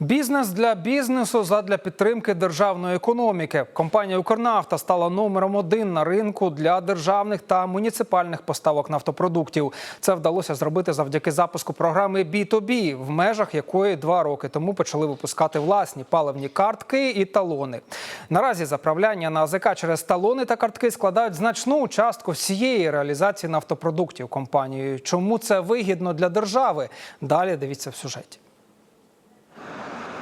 Бізнес для бізнесу задля підтримки державної економіки. Компанія Укрнафта стала номером один на ринку для державних та муніципальних поставок нафтопродуктів. Це вдалося зробити завдяки запуску програми B2B, в межах якої два роки тому почали випускати власні паливні картки і талони. Наразі заправляння на АЗК через талони та картки складають значну частку всієї реалізації нафтопродуктів компанією. Чому це вигідно для держави? Далі дивіться в сюжеті.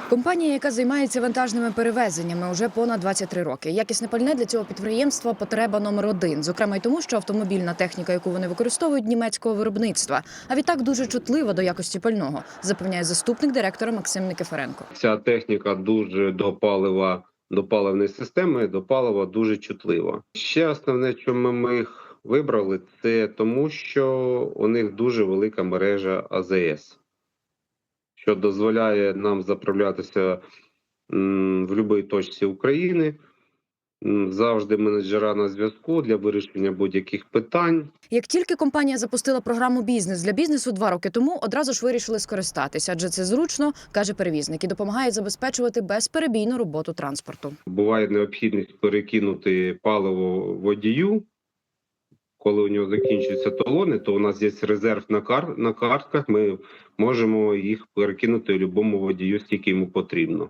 Компанія, яка займається вантажними перевезеннями уже понад 23 роки. Якісне пальне для цього підприємства потреба номер один. Зокрема, й тому, що автомобільна техніка, яку вони використовують, німецького виробництва. А відтак дуже чутлива до якості пального, запевняє заступник директора Максим Никифоренко. Ця техніка дуже до палива, до паливної системи, до палива дуже чутлива. Ще основне, чому ми їх вибрали, це тому, що у них дуже велика мережа АЗС, що дозволяє нам заправлятися в будь-якій точці України. Завжди менеджера на зв'язку для вирішення будь-яких питань. Як тільки компанія запустила програму Бізнес для бізнесу два роки тому, одразу ж вирішили скористатися, адже це зручно, каже перевізник, і допомагає забезпечувати безперебійну роботу транспорту. буває необхідність перекинути паливо водію. Коли у нього закінчуються талони, то у нас є резерв на кар... на картках. Ми можемо їх перекинути будь-якому водію, скільки йому потрібно.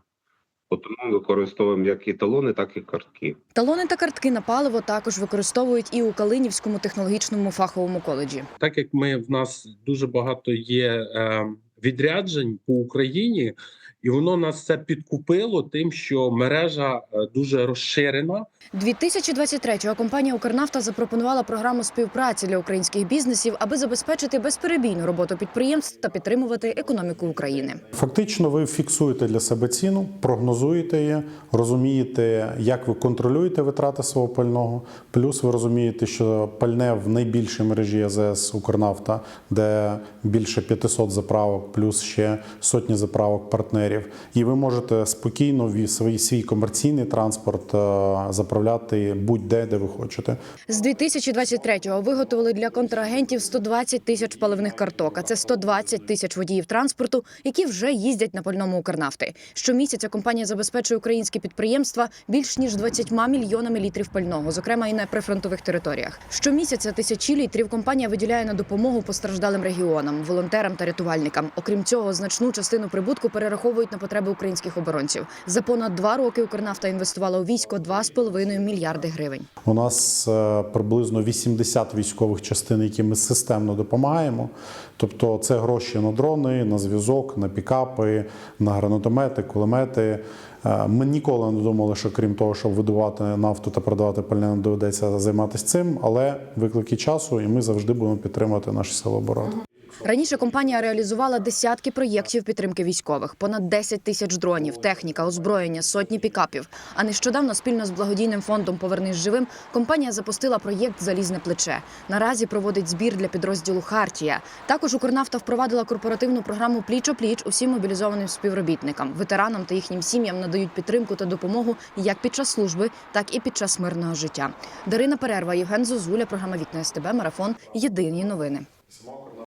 Тому використовуємо як і талони, так і картки. Талони та картки на паливо також використовують і у Калинівському технологічному фаховому коледжі. так як ми в нас дуже багато є е, відряджень по Україні, і воно нас це підкупило тим, що мережа е, дуже розширена. 2023-го компанія Укрнафта запропонувала програму співпраці для українських бізнесів, аби забезпечити безперебійну роботу підприємств та підтримувати економіку України. Фактично, ви фіксуєте для себе ціну, прогнозуєте її, розумієте, як ви контролюєте витрати свого пального. Плюс ви розумієте, що пальне в найбільшій мережі АЗС Укрнафта, де більше 500 заправок, плюс ще сотні заправок партнерів. І ви можете спокійно в свій свій комерційний транспорт е, заправляти будь-де, де ви хочете. З 2023-го виготовили для контрагентів 120 тисяч паливних карток, а це 120 тисяч водіїв транспорту, які вже їздять на пальному Укрнафти. Щомісяця компанія забезпечує українські підприємства більш ніж 20 мільйонами літрів пального, зокрема і на прифронтових територіях. Щомісяця тисячі літрів компанія виділяє на допомогу постраждалим регіонам, волонтерам та рятувальникам. Окрім цього, значну частину прибутку перераховують на потреби українських оборонців. За понад два роки Укрнафта інвестувала у військо 2,5 мільярди гривень. У нас е, приблизно 80 військових частин, які ми системно допомагаємо. Тобто, це гроші на дрони, на зв'язок, на пікапи, на гранатомети, кулемети. Е, Ми ніколи не думали, що крім того, щоб видувати нафту та продавати пальне, нам доведеться займатися цим, але виклики часу, і ми завжди будемо підтримувати наші сили оборони. Раніше компанія реалізувала десятки проєктів підтримки військових, понад 10 тисяч дронів, техніка, озброєння, сотні пікапів. А нещодавно спільно з благодійним фондом Повернись живим компанія запустила проєкт Залізне плече. Наразі проводить збір для підрозділу Хартія. Також Укрнафта впровадила корпоративну програму Пліч о пліч усім мобілізованим співробітникам, ветеранам та їхнім сім'ям надають підтримку та допомогу як під час служби, так і під час мирного життя. Дарина Перерва, Євген Зозуля, програма Вікна СТБ, марафон. Єдині новини.